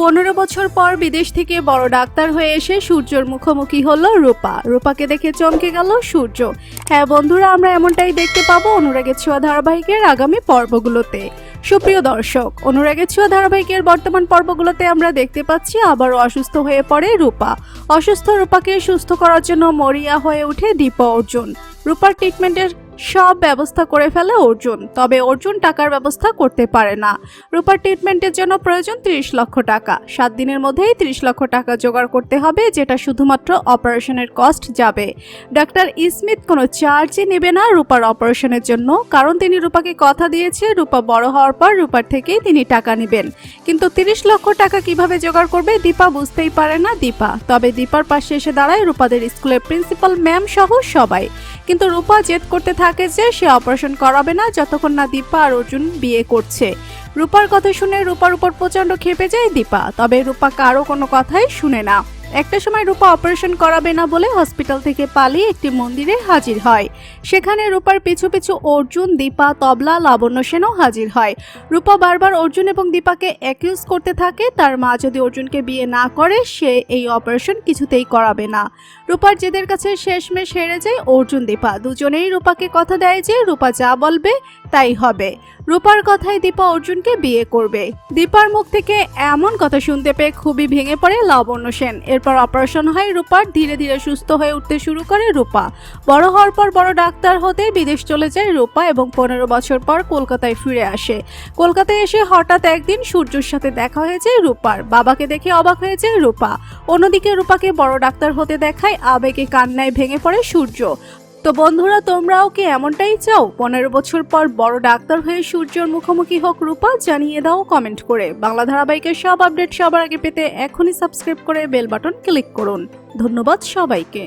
পনেরো বছর পর বিদেশ থেকে বড় ডাক্তার হয়ে এসে সূর্যর মুখোমুখি হলো রূপা। রূপাকে দেখে চমকে গেল সূর্য। হ্যাঁ বন্ধুরা, আমরা এমনটাই দেখতে পাবো অনুরাগের ছোঁয়া ধারাবাহিকের আগামী পর্বগুলোতে। সুপ্রিয় দর্শক, অনুরাগের ছোঁয়া ধারাবাহিকের বর্তমান পর্বগুলোতে আমরা দেখতে পাচ্ছি আবারও অসুস্থ হয়ে পড়ে রূপা। অসুস্থ রূপাকে সুস্থ করার জন্য মরিয়া হয়ে ওঠে দীপা অর্জুন। রূপার ট্রিটমেন্টের সব ব্যবস্থা করে ফেলে অর্জুন। তবে অর্জুন টাকার ব্যবস্থা করতে পারে না। রূপার ট্রিটমেন্টের জন্য প্রয়োজন ত্রিশ লক্ষ টাকা। সাত দিনের মধ্যেই ত্রিশ লক্ষ টাকা জোগাড় করতে হবে, যেটা শুধুমাত্র অপারেশনের কস্ট যাবে। ডাক্তার ইসমিথ কোনো চার্জই নেবে না রূপার অপারেশনের জন্য। কারণ তিনি রূপাকে কথা দিয়েছে, রূপা বড় হওয়ার পর রূপার থেকেই তিনি টাকা নেবেন। কিন্তু তিরিশ লক্ষ টাকা কীভাবে জোগাড় করবে দীপা বুঝতেই পারে না দীপা। তবে দীপার পাশে এসে দাঁড়ায় রূপাদের স্কুলের প্রিন্সিপাল ম্যাম সহ সবাই। কিন্তু রূপা জেদ করতে থাকে যে সে অপারেশন করাবে না যতক্ষণ না দীপা আর অর্জুন বিয়ে করছে। রূপার কথা শুনে রূপার উপর প্রচণ্ড খেপে যায় দীপা, তবে রূপা কারও কোনো কথাই শুনে না। একটা সময় রূপা অপারেশন করাবে না বলে হসপিটাল থেকে পালিয়ে একটি মন্দিরে হাজির হয়। সেখানে রূপার পিছু পিছু অর্জুন, দীপা, তবলা, লাবণ্য সেনও হাজির হয়। রূপা বারবার অর্জুন এবং দীপাকে অ্যাকিউজ করতে থাকে। তার মা যদি অর্জুনকে বিয়ে না করে, সে এই অপারেশন কিছুতেই করাবে না। রূপার জেদের কাছে শেষমেশ হেরে যায় অর্জুন, দীপা। দুজনেই রূপাকে কথা দেয় যে, রূপা যা বলবে তাই হবে। রূপার কথায় দীপা অর্জুনকে বিয়ে করবে। দীপার মুখ থেকে এমন কথা শুনতে পেয়ে খুবই ভেঙে পড়ে লাবণ্য সেন। এরপর অপারেশন হয় রূপার, ধীরে ধীরে সুস্থ হয়ে উঠতে শুরু করে রূপা। বড় হওয়ার পর বড় ডাক্তার হতে বিদেশ চলে যায় রূপা এবং পনেরো বছর পর কলকাতায় ফিরে আসে। কলকাতায় এসে হঠাৎ একদিন সূর্যর সাথে দেখা হয়েছে রূপার। বাবাকে দেখে অবাক হয়েছে রূপা। অন্যদিকে রূপাকে বড় ডাক্তার হতে দেখায় আবেগে কান্নায় ভেঙে পড়ে সূর্য। তো বন্ধুরা, তোমরাও কি এমনটাই চাও? পনেরো বছর পর বড় ডাক্তার হয়ে সূর্যের মুখোমুখি হোক রূপা, জানিয়ে দাও কমেন্ট করে। বাংলা ধারাবাহিকের সব আপডেট সবার আগে পেতে এখনই সাবস্ক্রাইব করে বেল বাটন ক্লিক করুন। ধন্যবাদ সবাইকে।